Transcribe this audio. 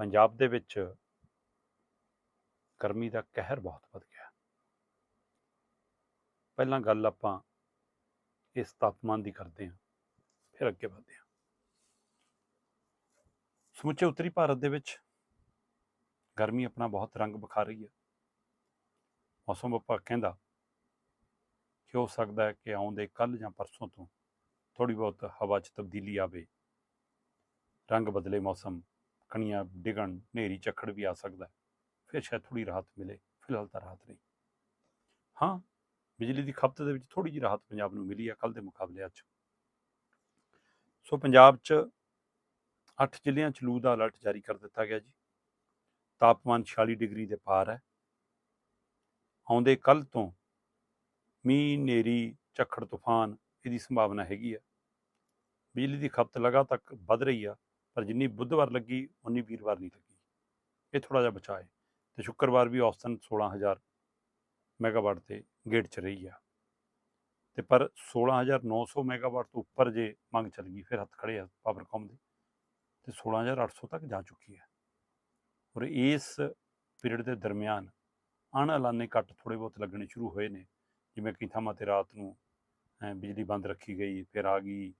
ਪੰਜਾਬ ਦੇ ਵਿੱਚ ਗਰਮੀ ਦਾ ਕਹਿਰ ਬਹੁਤ ਵੱਧ ਗਿਆ। ਪਹਿਲਾਂ ਗੱਲ ਆਪਾਂ ਇਸ ਤਾਪਮਾਨ ਦੀ ਕਰਦੇ ਹਾਂ, ਫਿਰ ਅੱਗੇ ਵਧਦੇ ਹਾਂ। ਸਮੁੱਚੇ ਉੱਤਰੀ ਭਾਰਤ ਦੇ ਵਿੱਚ ਗਰਮੀ ਆਪਣਾ ਬਹੁਤ ਰੰਗ ਵਿਖਾ ਰਹੀ ਹੈ। ਮੌਸਮ ਵਿਭਾਗ ਕਹਿੰਦਾ ਕਿ ਹੋ ਸਕਦਾ ਹੈ ਕਿ ਆਉਂਦੇ ਕੱਲ ਜਾਂ ਪਰਸੋਂ ਤੋਂ ਥੋੜੀ ਬਹੁਤ ਹਵਾ 'ਚ ਤਬਦੀਲੀ ਆਵੇ। ਰੰਗ ਬਦਲੇ ਮੌਸਮ ਕਣੀਆਂ ਡਿਗਣ, ਹਨੇਰੀ ਝੱਖੜ ਵੀ ਆ ਸਕਦਾ ਫਿਰ ਸ਼ਾਇਦ ਥੋੜੀ ਰਾਹਤ ਮਿਲੇ। ਫਿਲਹਾਲ ਤਾਂ ਰਾਹਤ ਨਹੀਂ। ਹਾਂ, ਬਿਜਲੀ ਦੀ ਖਪਤ ਦੇ ਵਿੱਚ ਥੋੜੀ ਜਿਹੀ ਰਾਹਤ ਪੰਜਾਬ ਨੂੰ ਮਿਲੀ ਆ ਕੱਲ ਦੇ ਮੁਕਾਬਲੇ ਅੱਜ। ਸੋ ਪੰਜਾਬ 'ਚ 8 ਜ਼ਿਲ੍ਹਿਆਂ 'ਚ ਲੂ ਦਾ ਅਲਰਟ ਜਾਰੀ ਕਰ ਦਿੱਤਾ ਗਿਆ ਜੀ। ਤਾਪਮਾਨ 46 ਡਿਗਰੀ ਦੇ ਪਾਰ ਹੈ। ਆਉਂਦੇ ਕੱਲ ਤੋਂ ਮੀਂਹ ਨੇਰੀ ਝੱਖੜ ਤੂਫਾਨ ਇਹਦੀ ਸੰਭਾਵਨਾ ਹੈਗੀ ਆ ਬਿਜਲੀ ਦੀ ਖਪਤ ਲਗਾਤਾਰ ਵੱਧ ਰਹੀ ਆ। ਪਰ ਜਿੰਨੀ ਬੁੱਧਵਾਰ ਲੱਗੀ ਉਨੀ ਵੀਰਵਾਰ ਨਹੀਂ ਲੱਗੀ। ਇਹ ਥੋੜਾ ਜਿਹਾ ਬਚਾਅ ਹੈ ਤੇ ਸ਼ੁੱਕਰਵਾਰ ਵੀ ਔਸਤਨ 16000 ਮੈਗਾਵਾਟ ਤੇ ਗੇਟ 'ਚ ਰਹੀ ਆ। ਤੇ ਪਰ 16900 ਮੈਗਾਵਾਟ ਤੋਂ ਉੱਪਰ ਜੇ ਮੰਗ ਚੱਲ ਗਈ, ਫਿਰ ਹੱਥ ਖੜੇ ਆ ਪਾਵਰਕਾਮ ਦੇ, ਤੇ 16800 ਤੱਕ ਜਾ ਚੁੱਕੀ ਹੈ। ਔਰ ਇਸ ਪੀਰੀਅਡ ਦੇ ਦਰਮਿਆਨ ਅਣਐਲਾਨੇ ਕੱਟ ਥੋੜੇ ਬਹੁਤ ਲੱਗਣੇ ਸ਼ੁਰੂ ਹੋਏ ਨੇ, ਜਿਵੇਂ ਕਈ ਥਾਵਾਂ ਤੇ ਰਾਤ ਨੂੰ ਬਿਜਲੀ ਬੰਦ ਰੱਖੀ ਗਈ, ਫਿਰ ਆ ਗਈ